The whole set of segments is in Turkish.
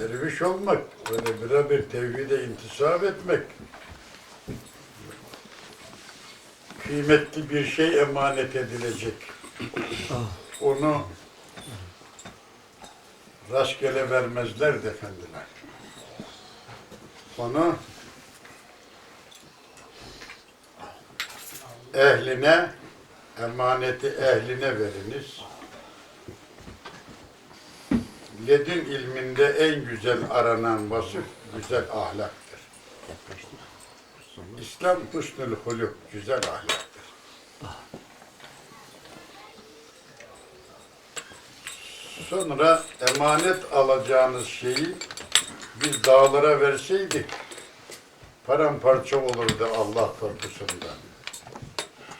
Derviş olmak, öyle birebir tevhide intisap etmek. Kıymetli bir şey emanet edilecek. Onu rastgele vermezler de efendiler. Onu ehline, emaneti ehline veriniz. Ledin ilminde en güzel aranan vasıf güzel ahlaktır. İslam husnül huluk, güzel ahlaktır. Sonra emanet alacağınız şeyi biz dağlara verseydik paramparça olurdu Allah korkusundan.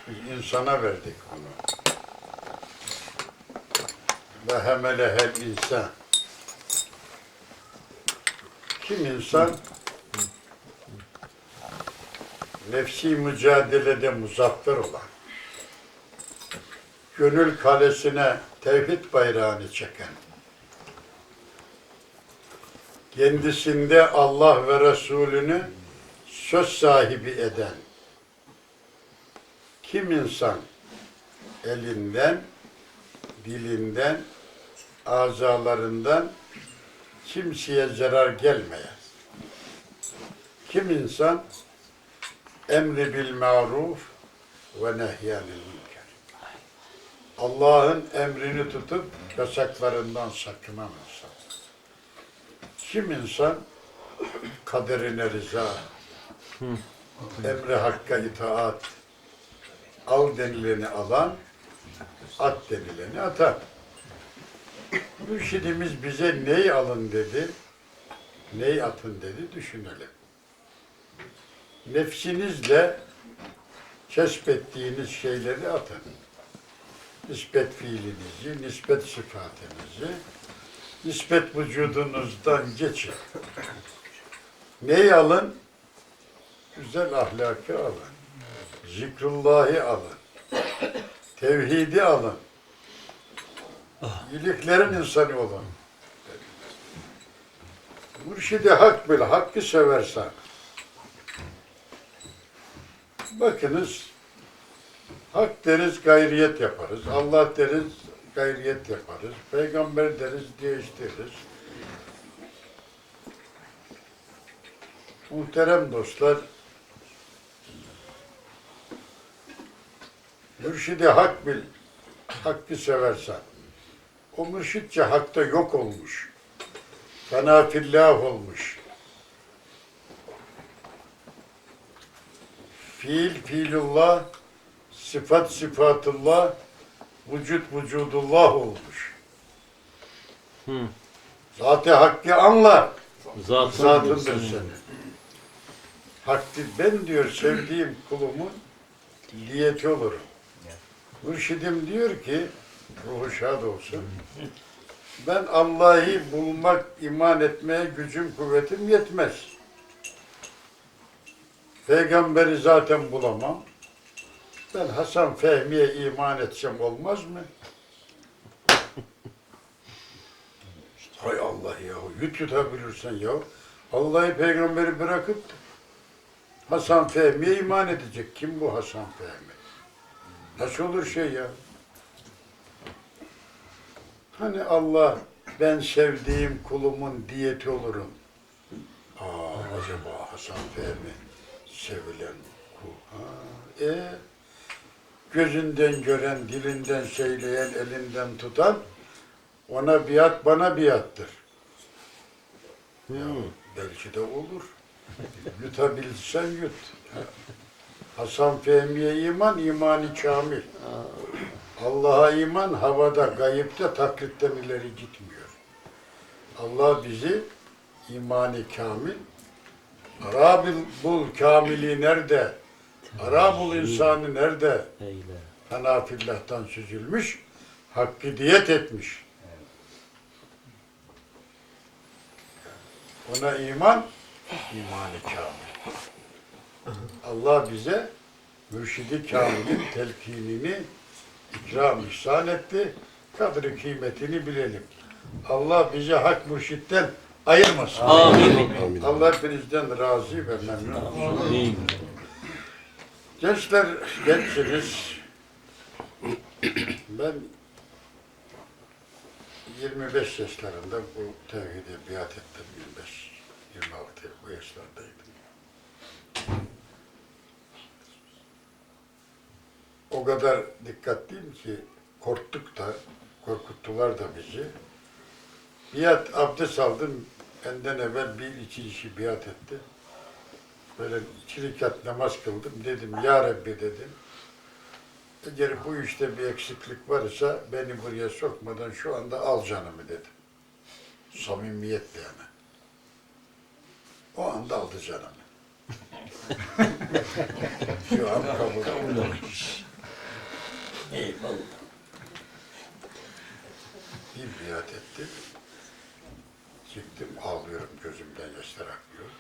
Biz insana verdik bunu. Ve hemele hel insan. Kim insan? Nefsi mücadelede muzaffer olan, gönül kalesine tevhid bayrağını çeken, kendisinde Allah ve Resulünü söz sahibi eden, kim insan elinden, dilinden, azalarından kimseye zarar gelmeyen, kim insan emri bil maruf ve nehyanil münker. Allah'ın emrini tutup yasaklarından sakınan insan. Kim insan kaderine rıza, emri hakka itaat, al denileni alan, at denileni atar. Mürşidimiz bize neyi alın dedi, neyi atın dedi düşünelim. Nefsinizle kesbettiğiniz şeyleri atın. Nispet fiilinizi, nispet sıfatınızı, nispet vücudunuzdan geçin. Neyi alın? Güzel ahlakı alın. Zikrullahı alın. Tevhidi alın. İyiliklerin insanı olun. Mürşidi hak bil, hakkı seversen. Bakınız, hak deriz gayriyet yaparız. Allah deriz gayriyet yaparız. Peygamber deriz değiştiririz. Muhterem dostlar, mürşidi hak bil, hakkı seversen. O mürşitçe hakta yok olmuş. Fena fillah olmuş. Fiil fiilullah, sıfat sıfatullah, vücut vücudullah olmuş. Hı. Zat-ı hakkı anla. Zatın Zatındır senin. Hakkı ben diyor sevdiğim kulumun diyeti olurum. Mürşidim diyor ki ruhu şad olsun. Ben Allah'ı bulmak, iman etmeye gücüm, kuvvetim yetmez. Peygamberi zaten bulamam. Ben Hasan Fehmi'ye iman etsem olmaz mı? Hay Allah ya, yut yutabilirsen ya. Allah'ı peygamberi bırakıp Hasan Fehmi'ye iman edecek. Kim bu Hasan Fehmi? Nasıl olur şey ya? Hani Allah ben sevdiğim kulumun diyeti olurum. Aa, acaba Hasan Fehmi sevilen kul. Ha, e, gözünden gören, dilinden söyleyen, elinden tutan ona biat bana biattır. Ya, belki de olur. Yutabilsen yut. Hasan Fehmi'ye iman, imani kamil. Allah'a iman havada, gayipte, taklitten ileri gitmiyor. Allah bizi imani kamil, ara bil- bul kamili nerede? Ara bul insanı nerede? Eyle. Fena fillah'tan süzülmüş, hakkı diyet etmiş. Ona iman, imani kamil. Allah bize mürşidi kamilin telkinini ikram ihsan etti. Kadri kıymetini bilelim. Allah bize hak mürşitten ayırmasın. Amin. Allah hepinizden razı ve memnun olsun. Amin. Gençler, gençsiniz. Ben 25 yaşlarında bu tevhide biat ettim. 25, 26 bu yaşlardaydım. O kadar dikkatliyim ki korktuk da, korkuttular da bizi. Biat, abdest aldım. Benden evvel bir iki kişi biat etti. Böyle iki rekat namaz kıldım. Dedim ya Rabbi dedim. Eğer bu işte bir eksiklik varsa beni buraya sokmadan şu anda al canımı dedim. Samimiyetle yani. O anda aldı canımı. şu an kabul olmuş. Eyvallah. Bir biat ettim. Çıktım ağlıyorum gözümden yaşlar akıyor.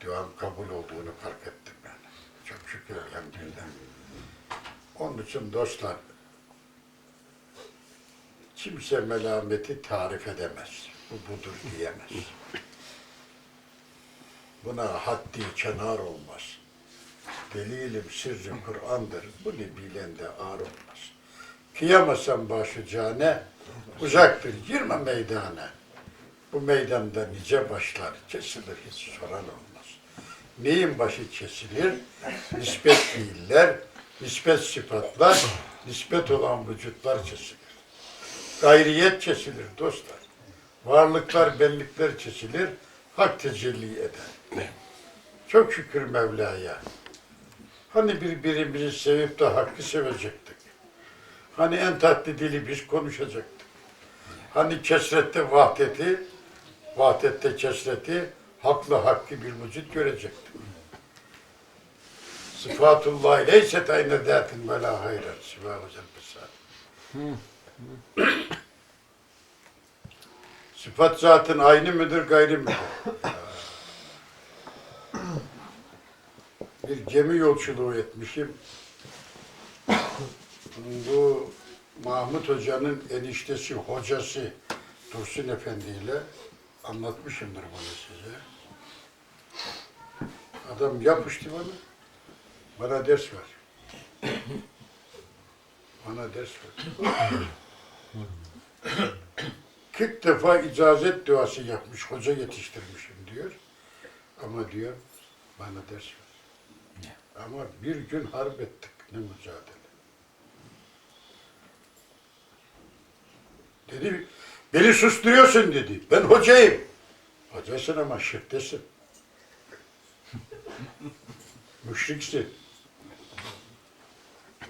Duam kabul olduğunu fark ettim yani. Çok şükür elhamdülillah. Onun için dostlar, kimse melameti tarif edemez. Bu budur diyemez. Buna haddi kenar olmaz. Delilim sırrı Kur'an'dır. Bunu bilen de ağır olmaz. Kıyamasan başı cane, uzaktır girme meydana. Bu meydanda nice başlar kesilir hiç soran olmaz. Neyin başı kesilir? Nispet fiiller, nispet sıfatlar, nispet olan vücutlar kesilir. Gayriyet kesilir dostlar. Varlıklar, benlikler kesilir, hak tecelli eder. Çok şükür Mevla'ya. Hani birbirimizi sevip de hakkı sevecektik. Hani en tatlı dili biz konuşacaktık. Hani kesrette vahdeti, vahdette kesreti, haklı hakkı bir vücut görecektik. Sıfatullah leyset ayne zatin ve la hayran. Sıfat hocam Sıfat zatın aynı mıdır, gayri midir? Bir gemi yolculuğu etmişim. Bu Mahmut Hoca'nın eniştesi, hocası Dursun Efendi ile anlatmışımdır bunu size. Adam yapıştı bana. Bana ders ver. Bana ders ver. 40 defa icazet duası yapmış, hoca yetiştirmişim diyor. Ama diyor, bana ders ver. Ama bir gün harp ettik, ne mücadele. Dedi, beni susturuyorsun dedi. Ben hocayım. Hocasın ama şirktesin. Müşriksin.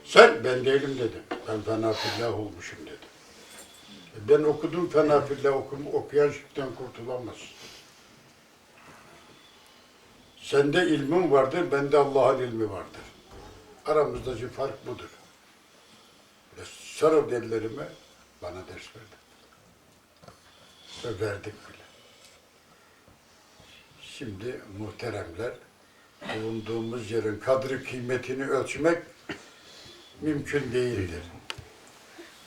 Sen, ben değilim dedim. Ben fena fillah olmuşum dedim. E Ben okudum fena fillah okum, okuyan şirkten kurtulamaz. Sende ilmin vardır, bende Allah'ın ilmi vardır. Aramızdaki fark budur. Ve sarıl ellerime, bana ders verdi. Ve verdik bile. Şimdi muhteremler, bulunduğumuz yerin kadri kıymetini ölçmek mümkün değildir.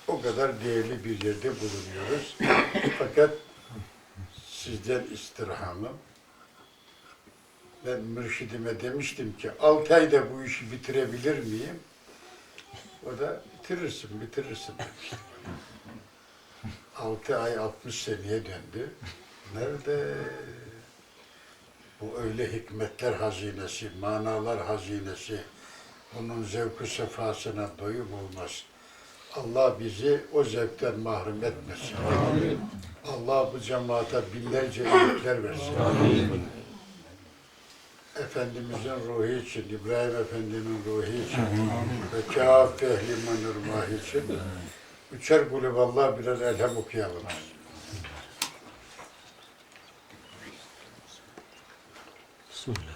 O kadar değerli bir yerde bulunuyoruz. Fakat sizden istirhamım, ben mürşidime demiştim ki altı ayda bu işi bitirebilir miyim? O da bitirirsin, bitirirsin demişti. Altı ay 60 seneye döndü. Nerede? Bu öyle hikmetler hazinesi, manalar hazinesi, bunun zevku sefasına doyum olmaz. Allah bizi o zevkten mahrum etmesin. Allah bu cemaate binlerce iyilikler versin. Efendimizin ruhu için, İbrahim Efendi'nin ruhu için ve kâf ehli menurmah için üçer kulüballah birer elham okuyalım. Bismillah.